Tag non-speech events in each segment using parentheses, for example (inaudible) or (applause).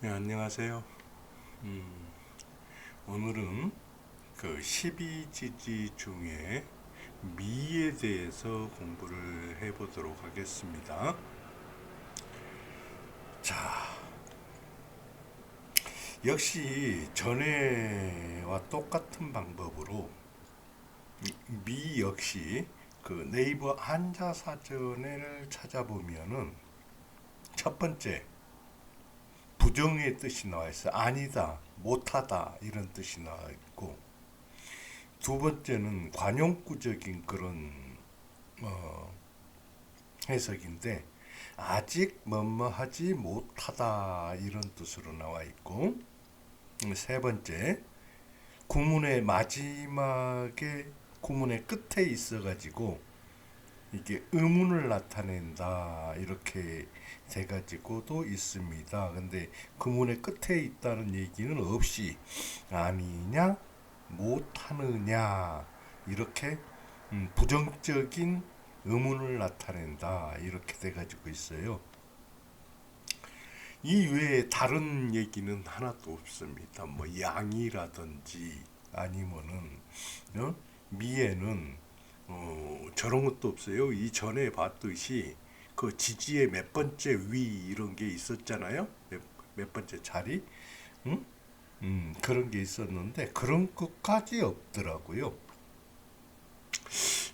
네, 안녕하세요. 음, 오늘은 그 12지지 중에 미에 대해서 공부를 해보도록 하겠습니다. 자, 역시 전에와 똑같은 방법으로 미 역시 그 네이버 한자 사전을 찾아보면은 첫 번째 부정의 뜻이 나와 있어. 아니다, 못하다 이런 뜻이 나와 있고 두 번째는 관용구적인 그런 어, 해석인데 아직 뭐뭐하지 못하다 이런 뜻으로 나와 있고 세 번째 구문의 마지막에 구문의 끝에 있어 가지고 이게 의문을 나타낸다 이렇게 돼 가지고도 있습니다. 근데 그문의 끝에 있다는 얘기는 없이 아니냐 못하느냐 이렇게 음, 부정적인 의문을 나타낸다 이렇게 돼 가지고 있어요. 이 외에 다른 얘기는 하나도 없습니다. 뭐 양이라든지 아니면은 어? 미에는 어, 저런 것도 없어요. 이 전에 봤듯이 그 지지의 몇 번째 위 이런 게 있었잖아요. 몇, 몇 번째 자리, 응? 음, 그런 게 있었는데 그런 것까지 없더라고요.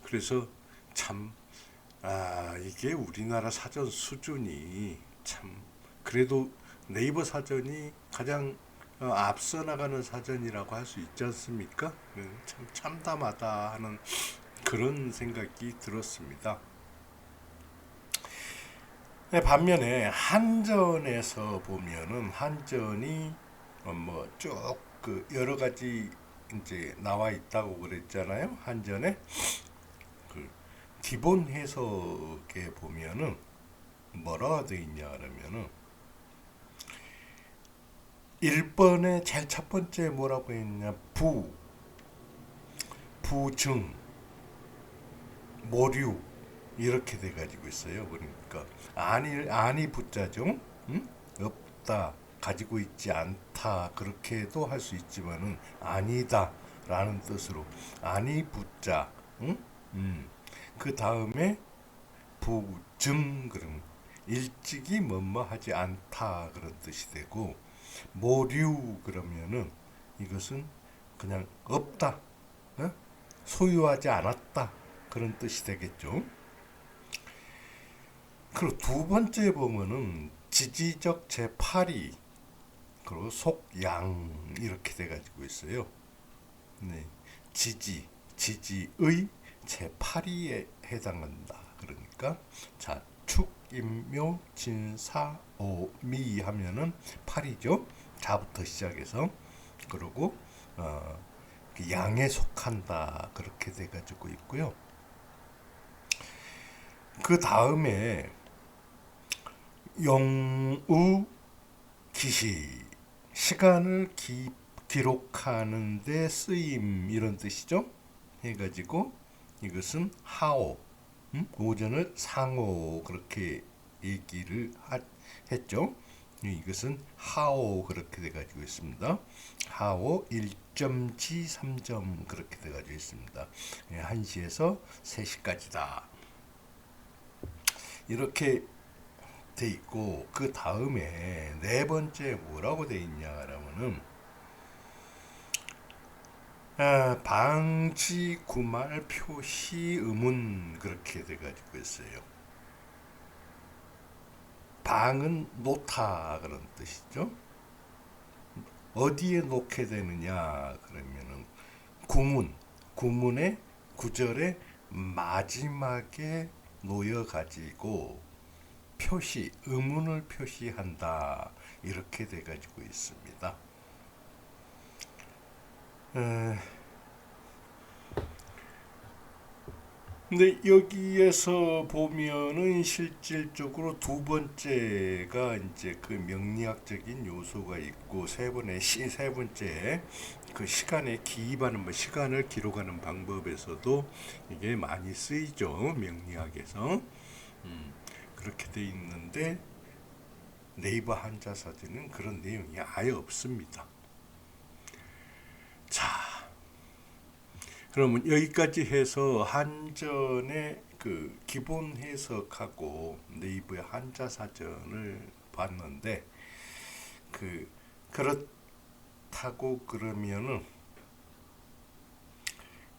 그래서 참, 아, 이게 우리나라 사전 수준이 참, 그래도 네이버 사전이 가장 어, 앞서 나가는 사전이라고 할 수 있지 않습니까? 음, 참 참담하다 하는 그런 생각이 들었습니다. 네, 반면에 한전에서 보면은 한전이 어, 뭐쭉 그 여러 가지 이제 나와 있다고 그랬잖아요. 한전에 그 기본 해석에 보면은 뭐라고 돼 있냐 그러면은 1번에 제일 첫 번째 뭐라고 했냐 부 부증 모류 이렇게 돼 가지고 있어요. 그러니까 아니 아니 붙자죠. 응? 없다. 가지고 있지 않다. 그렇게도 할 수 있지만은 아니다라는 뜻으로 아니 붙자. 응? 음. 그 다음에 부증 그럼 일찍이 뭐뭐 하지 않다 그런 뜻이 되고 모류 그러면은 이것은 그냥 없다. 어? 소유하지 않았다. 그런 뜻이 되겠죠. 그리고 두 번째 보면은 지지적 제8이 그리고 속양 이렇게 돼 가지고 있어요. 네. 지지 지지의 제8위에 해당한다. 그러니까 자, 축, 임묘, 진사, 오, 미 하면은 8이죠. 자부터 시작해서 그리고 어, 그 양에 속한다. 그렇게 돼 가지고 있고요. 그 다음에 영우 기시 시간을 기, 기록하는 데 쓰임 이런 뜻이죠. 해가지고 이것은 하오 음? 오전을 상오 그렇게 얘기를 하, 했죠. 이것은 하오 그렇게 돼가지고 있습니다. 하오 1.G 3점 그렇게 돼가지고 있습니다. 1시에서 예, 3시까지다. 이렇게 돼 있고 그 다음에 네 번째 뭐라고 돼 있냐라면은 아, 방지 구말 표시 의문 그렇게 돼 가지고 있어요. 방은 놓다 그런 뜻이죠. 어디에 놓게 되느냐 그러면은 구문 구문의 구절의 마지막에 놓여 가지고 표시, 의문을 표시한다. 이렇게 돼 가지고 있습니다. 에... 근데 여기에서 보면은 실질적으로 두 번째가 이제 그 명리학적인 요소가 있고 세 번에 세 번째 그 시간에 기입하는 뭐 시간을 기록하는 방법에서도 이게 많이 쓰이죠 명리학에서. 음. 그렇게 돼 있는데 네이버 한자 사전은 그런 내용이 아예 없습니다. 그러면 여기까지 해서 한전의 그 기본 해석하고 네이버의 한자 사전을 봤는데 그 그렇다고 그러면은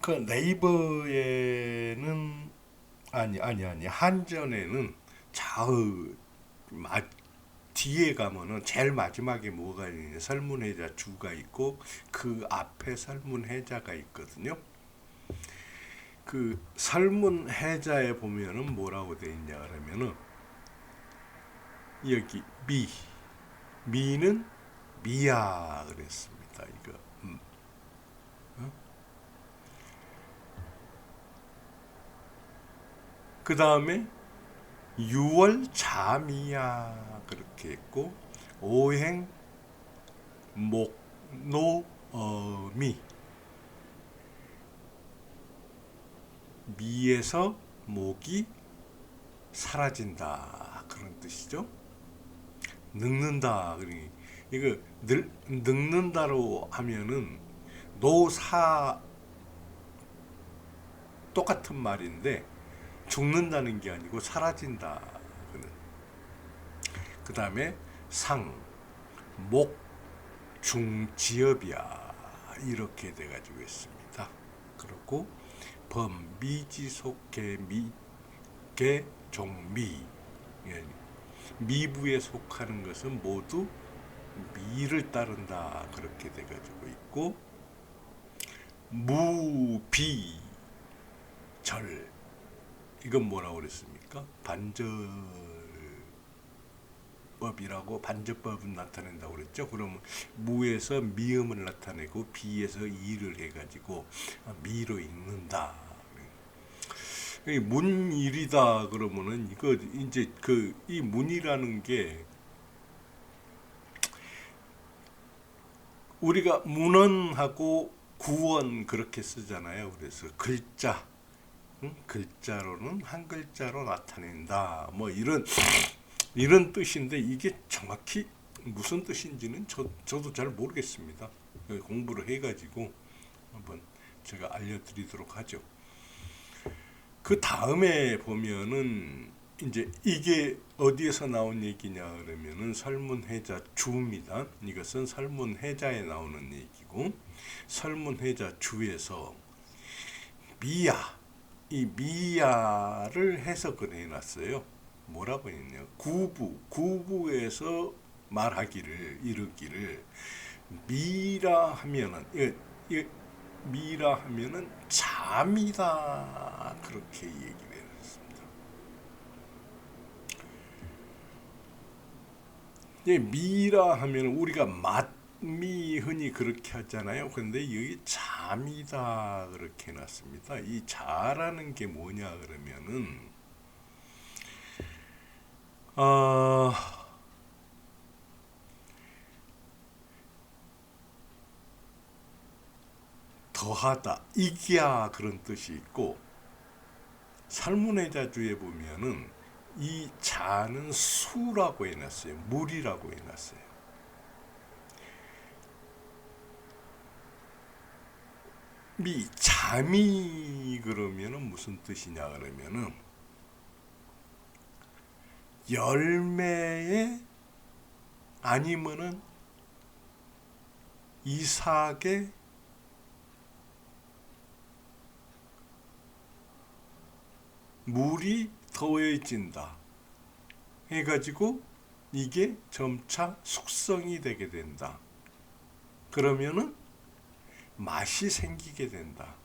그 네이버에는 아니 아니 아니 한전에는 좌우 마, 뒤에 가면은 제일 마지막에 뭐가 있냐 설문해자 주가 있고 그 앞에 설문해자가 있거든요. 그 설문해자에 보면은 뭐라고 돼 있냐 그러면은 여기 미 미는 미야 그랬습니다. 이거 음. 어? 그 다음에 6월 잠이야 그렇게 했고 오행 목노어 미 미에서 목이 사라진다 그런 뜻이죠. 늙는다 그러니 이거 늙, 늙는다로 하면은 노사 똑같은 말인데 죽는다는 게 아니고 사라진다. 그 다음에 상, 목, 중, 지업이야. 이렇게 돼가지고 있습니다. 그렇고 범, 미지, 속개, 미, 개, 종미. 예. 미부에 속하는 것은 모두 미를 따른다. 그렇게 돼가지고 있고 무비, 절. 이건 뭐라고 그랬습니까? 반절법이라고 반절법은 나타낸다고 그랬죠. 그러면 무에서 미음을 나타내고 비에서 이를 해가지고 미로 읽는다. 문일이다 그러면은 이거 이제 그 이 문이라는 게 우리가 문헌하고 구원 그렇게 쓰잖아요. 그래서 글자 응? 글자로는 한 글자로 나타낸다. 뭐 이런 이런 뜻인데 이게 정확히 무슨 뜻인지는 저, 저도 잘 모르겠습니다. 공부를 해가지고 한번 제가 알려드리도록 하죠. 그 다음에 보면은 이제 이게 어디에서 나온 얘기냐 그러면은 설문해자 주입니다. 이것은 설문해자에 나오는 얘기고 설문해자 주에서 미야 이 미야를 해석을 해놨어요. 뭐라고 했냐? 구부, 구부에서 말하기를 이르기를 미라 하면은 이, 이, 미라 하면은 잠이다 그렇게 얘기를 했습니다. 예, 미라 하면 우리가 맛미 흔히 그렇게 하잖아요. 근데 여기 잠이다 그렇게 해놨습니다. 이 자라는 게 뭐냐 그러면은 어, 더하다, 이기야 그런 뜻이 있고 살문해자주에 보면은 이 자는 수라고 해놨어요. 물이라고 해놨어요. 미 잠이 그러면은 무슨 뜻이냐 그러면은 열매에 아니면은 이삭에 물이 더해진다 해가지고 이게 점차 숙성이 되게 된다. 그러면은 맛이 생기게 된다.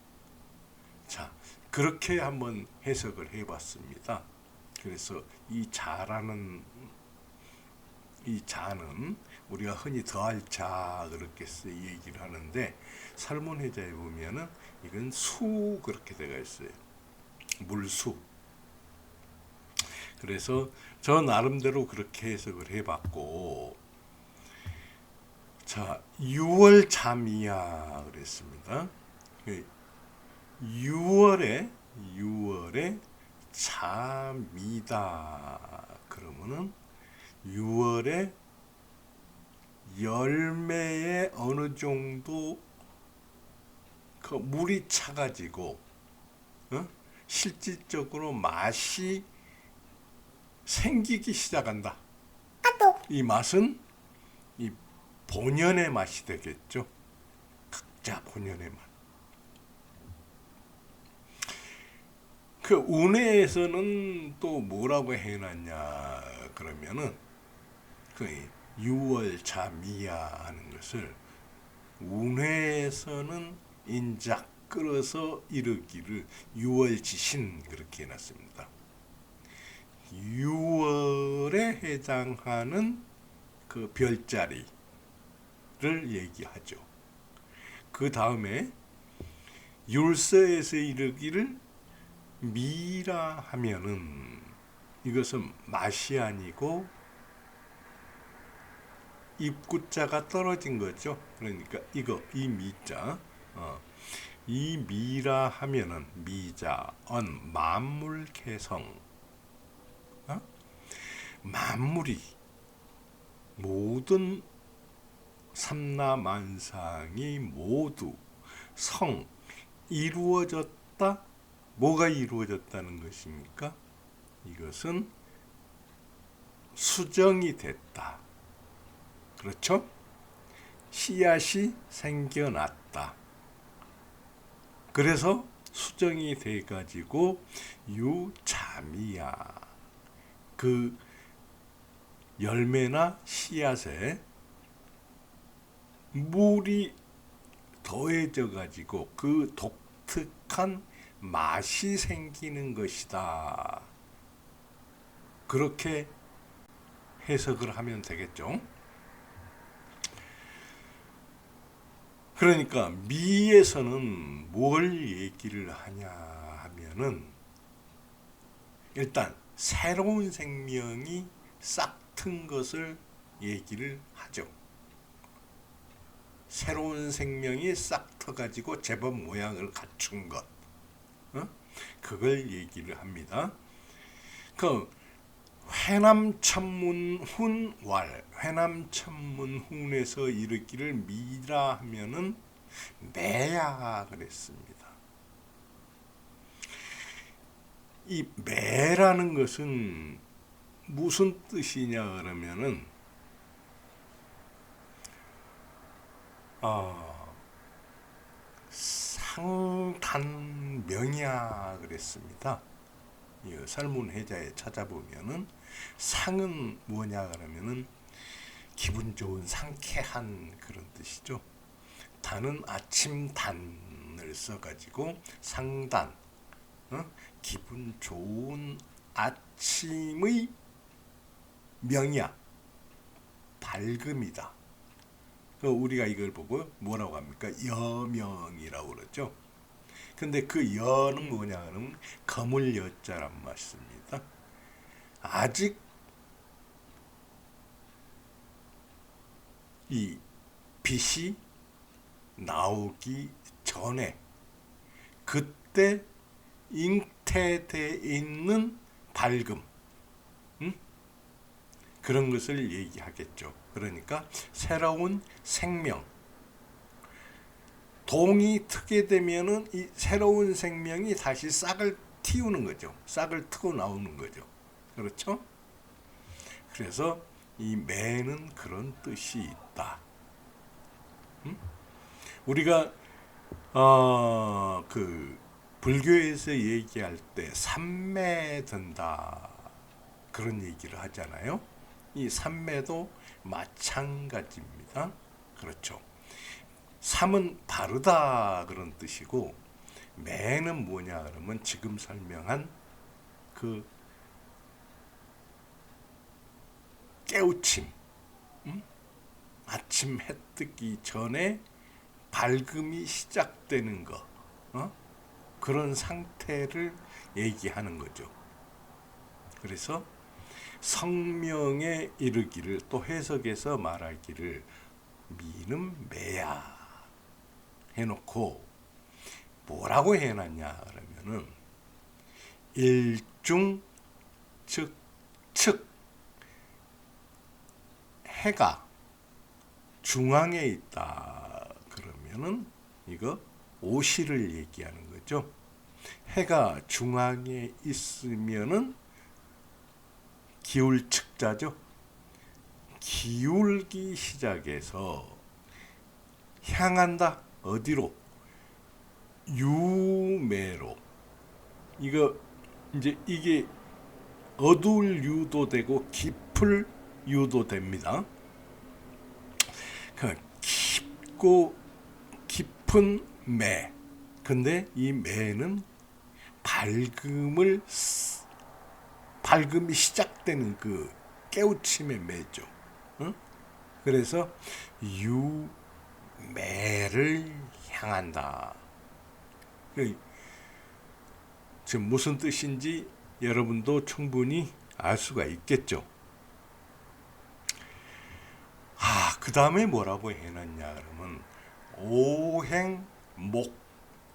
자, 그렇게 한번 해석을 해봤습니다. 그래서 이 자라는 이 자는 우리가 흔히 더할 자 그렇게 얘기를 하는데 살몬 해자에 보면은 이건 수 그렇게 되어 있어요. 물수. 그래서 저 나름대로 그렇게 해석을 해봤고 자, 6월 잠이야 그랬습니다. 6월에 6월에 잠이다. 그러면은 6월에 열매에 어느 정도 그 물이 차가지고 어? 실질적으로 맛이 생기기 시작한다. 이 맛은 이 본연의 맛이 되겠죠. 각자 본연의 맛. 그 운해에서는 또 뭐라고 해놨냐 그러면은 그 6월차 미야 하는 것을 운해에서는 인작 끌어서 이르기를 6월지신 그렇게 해놨습니다. 6월에 해당하는 그 별자리를 얘기하죠. 그 다음에 율서에서 이르기를 미라 하면은 이것은 맛이 아니고 입구자가 떨어진 거죠. 그러니까 이거 이 미자 어, 이 미라 하면은 미자 언 만물 개성 어? 만물이 모든 삼라만상이 모두 성 이루어졌다 뭐가 이루어졌다는 것입니까? 이것은 수정이 됐다. 그렇죠? 씨앗이 생겨났다. 그래서 수정이 돼 가지고 유자미야 그 열매나 씨앗에 물이 더해져 가지고 그 독특한 맛이 생기는 것이다. 그렇게 해석을 하면 되겠죠. 그러니까 미에서는 뭘 얘기를 하냐 하면은 일단 새로운 생명이 싹 튼 것을 얘기를 하죠. 새로운 생명이 싹 터 가지고 제법 모양을 갖춘 것. 어? 그걸 얘기를 합니다. 그 회남 천문훈 왈 회남 천문훈에서 이르기를 미라 하면은 매야 그랬습니다. 이 매라는 것은 무슨 뜻이냐 그러면은 어, 상단명이야 그랬습니다. 이 설문해자에 찾아보면은 상은 뭐냐 그러면은 기분 좋은 상쾌한 그런 뜻이죠. 단은 아침 단을 써가지고 상단 어? 기분 좋은 아침의 명이야 밝음이다. 그 우리가 이걸 보고 뭐라고 합니까? 여명이라고 그러죠. 근데 그 여는 뭐냐 하면 거물 여자란 말씀입니다. 아직 이 빛이 나오기 전에 그때 잉태돼 있는 밝음 음? 그런 것을 얘기하겠죠. 그러니까 새로운 생명 동이 트게 되면은 이 새로운 생명이 다시 싹을 틔우는 거죠. 싹을 트고 나오는 거죠. 그렇죠? 그래서 이 매는 그런 뜻이 있다. 음? 우리가 어, 그 불교에서 얘기할 때 삼매 든다 그런 얘기를 하잖아요. 이 삼매도 마찬가지입니다. 그렇죠. 삼은 바르다 그런 뜻이고 매는 뭐냐 그러면 지금 설명한 그 깨우침 음? 아침 해 뜨기 전에 밝음이 시작되는 거 어? 그런 상태를 얘기하는 거죠. 그래서 성명에 이르기를 또 해석해서 말하기를 미는 매야 해놓고 뭐라고 해놨냐 그러면은 일중 즉측 해가 중앙에 있다 그러면은 이거 오시를 얘기하는 거죠. 해가 중앙에 있으면은 기울 측자죠. 기울기 시작해서 향한다 어디로 유매로 이거 이제 이게 어두울 유도 되고 깊을 유도 됩니다. 그 깊고 깊은 매. 근데 이 매는 밝음을 쓰- 밝음이 시작되는 그 깨우침의 매죠. 응? 그래서 유매를 향한다. 그 지금 무슨 뜻인지 여러분도 충분히 알 수가 있겠죠. 아, 그 다음에 뭐라고 해놨냐 그러면 오행 목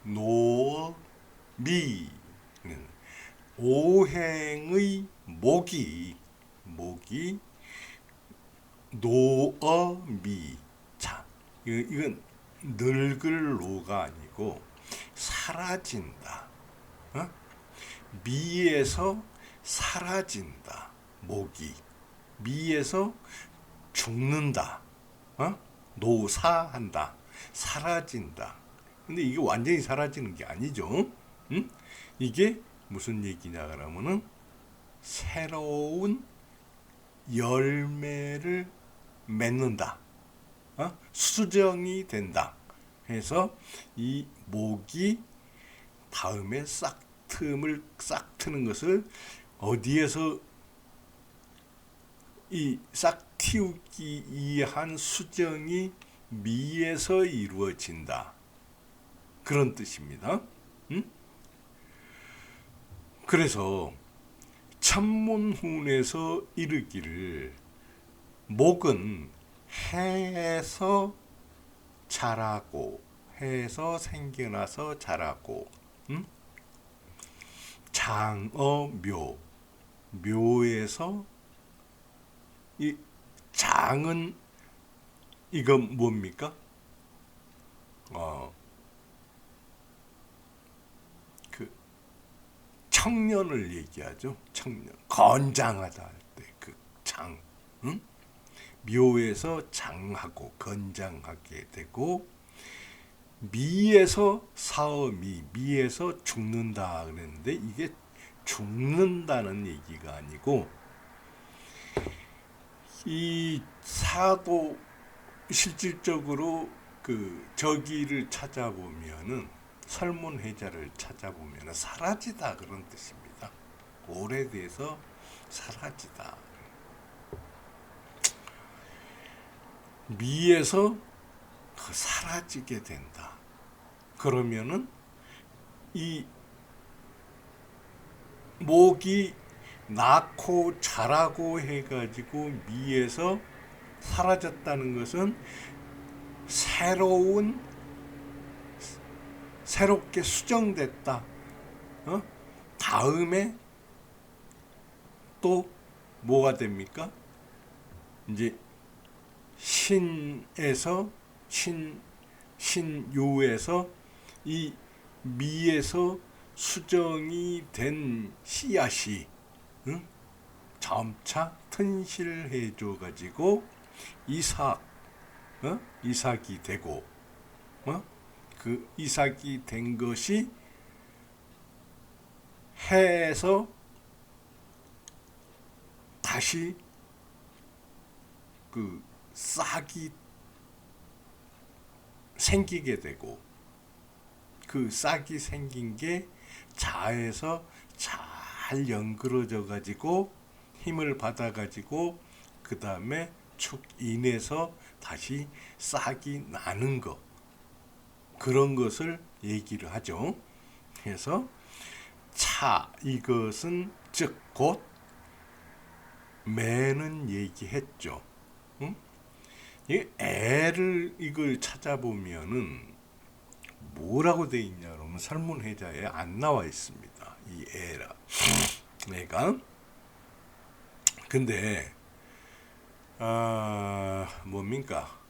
노 미 오행의 목이 목이 노어미 자 이건 늙을 노가 아니고 사라진다 어? 미에서 사라진다 목이 미에서 죽는다 어? 노사한다 사라진다 근데 이게 완전히 사라지는 게 아니죠 응? 이게 무슨 얘기냐 그러면은 새로운 열매를 맺는다 어? 수정이 된다 해서 이 목이 다음에 싹 틈을 싹 트는 것을 어디에서 이 싹 틔우기 위한 수정이 미에서 이루어진다. 그런 뜻입니다. 음? 그래서 천문훈에서 이르기를 목은 해에서 자라고 해에서 생겨나서 자라고 음? 장어묘 묘에서 이 장은 이건 뭡니까? 어, 청년을 얘기하죠. 청년 건장하다 할 때 그 장, 응? 묘에서 장하고 건장하게 되고 미에서 사음이 미에서 죽는다 그랬는데 이게 죽는다는 얘기가 아니고 이 사도 실질적으로 그 저기를 찾아보면은 설문회자를 찾아보면 사라지다 그런 뜻입니다. 오래돼서 사라지다. 미에서 그 사라지게 된다. 그러면은 이 목이 낳고 자라고 해가지고 미에서 사라졌다는 것은 새로운 새롭게 수정됐다. 어? 다음에 또 뭐가 됩니까? 이제 신에서 신 신요에서 이 미에서 수정이 된 씨앗이 응? 점차 튼실해 줘 가지고 이삭 어? 이삭이 되고 어? 그 이삭이 된 것이 해에서 다시 그 싹이 생기게 되고 그 싹이 생긴 게 자에서 잘 연그러져 가지고 힘을 받아 가지고 그 다음에 축 인해서 다시 싹이 나는 것 그런 것을 얘기를 하죠. 그래서 차 이것은 즉 곧 매는 얘기했죠. 응? 이 애를 이걸 찾아보면은 뭐라고 돼 있냐 그러면 설문회자에 안 나와 있습니다. 이 애라 (laughs) 애가 근데 아 뭡니까?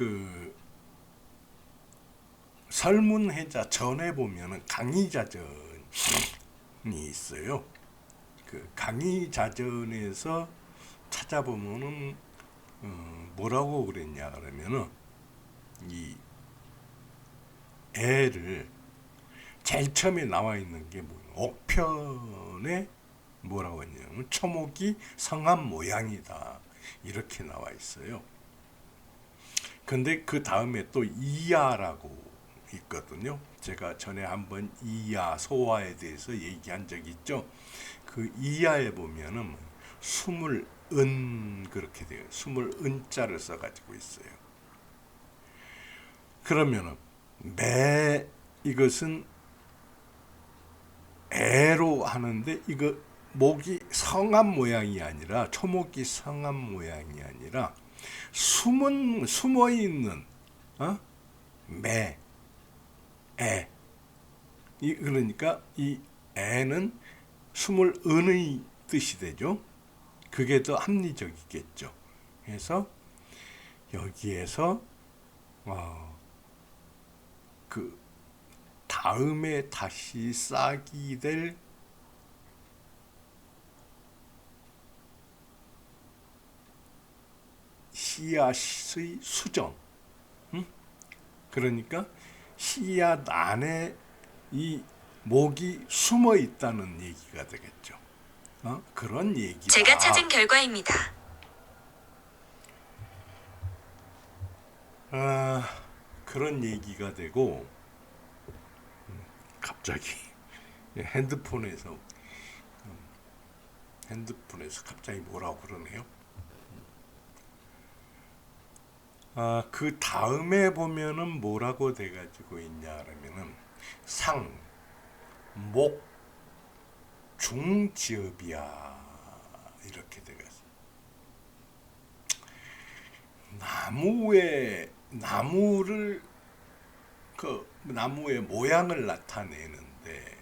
그 설문해자 전에 보면은 강의자전이 있어요. 그 강의자전에서 찾아보면은 어, 뭐라고 그랬냐 그러면은 이 애를 제일 처음에 나와 있는 게 뭐, 옥편에 뭐라고 했냐면 초목이 성한 모양이다 이렇게 나와 있어요. 근데 그 다음에 또 이야라고 있거든요. 제가 전에 한번 이야 소화에 대해서 얘기한 적 있죠. 그 이야에 보면은 숨을 은 그렇게 돼요. 숨을 은자를 써가지고 있어요. 그러면은 매 이것은 애로 하는데 이거 목이 성한 모양이 아니라 초목이 성한 모양이 아니라 숨은 숨어 있는 어? 매, 애. 이 그러니까 이 애는 숨을 은의 뜻이 되죠. 그게 더 합리적이겠죠. 그래서 여기에서 어, 그 다음에 다시 싹이 될 씨앗의 수정. 응? 그러니까 씨앗 안에 이 목이 숨어 있다는 얘기가 되겠죠. 어? 그런 얘기다. 제가 찾은 결과입니다. 아, 그런 얘기가 되고 음, 갑자기 (laughs) 핸드폰에서 음, 핸드폰에서 갑자기 뭐라고 그러네요. 아, 그 다음에 보면은 뭐라고 돼가지고 있냐 그러면은 상, 목, 중지업이야 이렇게 돼가지고 나무의 나무를 그 나무의 모양을 나타내는데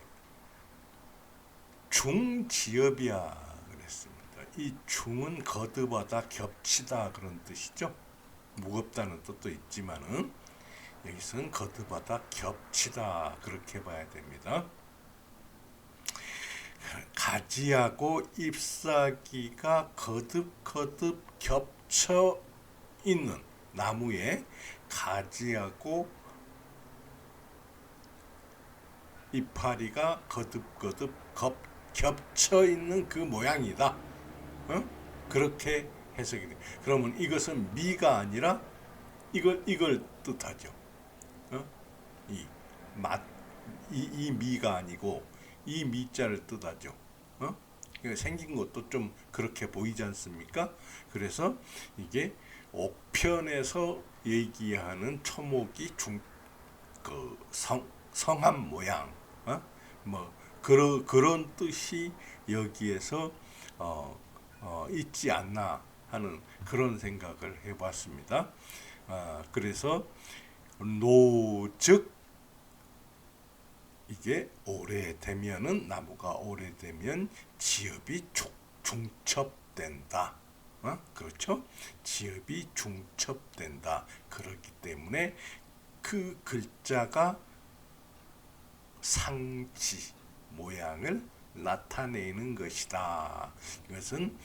중지업이야 그랬습니다. 이 중은 거듭하다 겹치다 그런 뜻이죠. 무겁다는 뜻도 있지만은 여기서는 거듭하다 겹치다 그렇게 봐야 됩니다. 가지하고 잎사귀가 거듭 거듭 겹쳐 있는 나무에 가지하고 이파리가 거듭거듭 겹, 겹쳐 있는 그 모양이다. 어? 그렇게 해석이 돼. 그러면 이것은 미가 아니라 이걸 이걸 뜻하죠. 어? 이 맛, 이, 이 미가 아니고 이 미자를 뜻하죠. 어? 생긴 것도 좀 그렇게 보이지 않습니까? 그래서 이게 옥편에서 얘기하는 초목이 중, 그 성, 성한 모양, 어? 뭐 그런 그런 뜻이 여기에서 어, 어, 있지 않나 하는 그런 생각을 해봤습니다. 아, 그래서 노즉 이게 오래되면은 나무가 오래되면 지엽이 중, 중첩된다. 어? 그렇죠? 지엽이 중첩된다. 그렇기 때문에 그 글자가 상지 모양을 나타내는 것이다. 이것은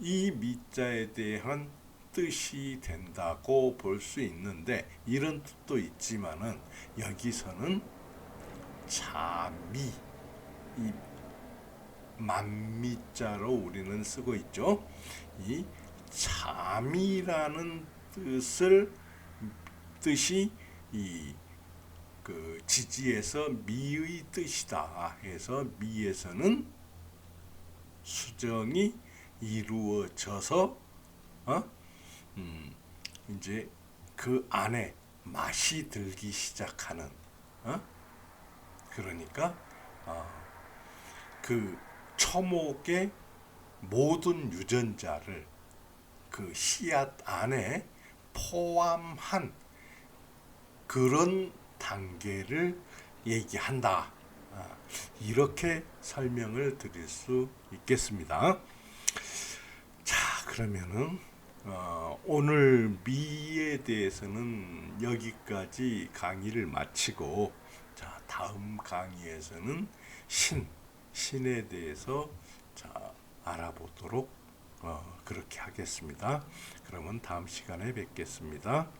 이 미자에 대한 뜻이 된다고 볼 수 있는데 이런 뜻도 있지만은 여기서는 자미 이 만미자로 우리는 쓰고 있죠. 이 자미라는 뜻을 뜻이 이 그 지지에서 미의 뜻이다 해서 미에서는 수정이 이루어져서 어? 음, 이제 그 안에 맛이 들기 시작하는 어? 그러니까 어, 그 초목의 모든 유전자를 그 씨앗 안에 포함한 그런 단계를 얘기한다. 아, 이렇게 설명을 드릴 수 있겠습니다. 자, 그러면은 어, 오늘 미에 대해서는 여기까지 강의를 마치고 자, 다음 강의에서는 신, 신에 대해서 자, 알아보도록 어, 그렇게 하겠습니다. 그러면 다음 시간에 뵙겠습니다.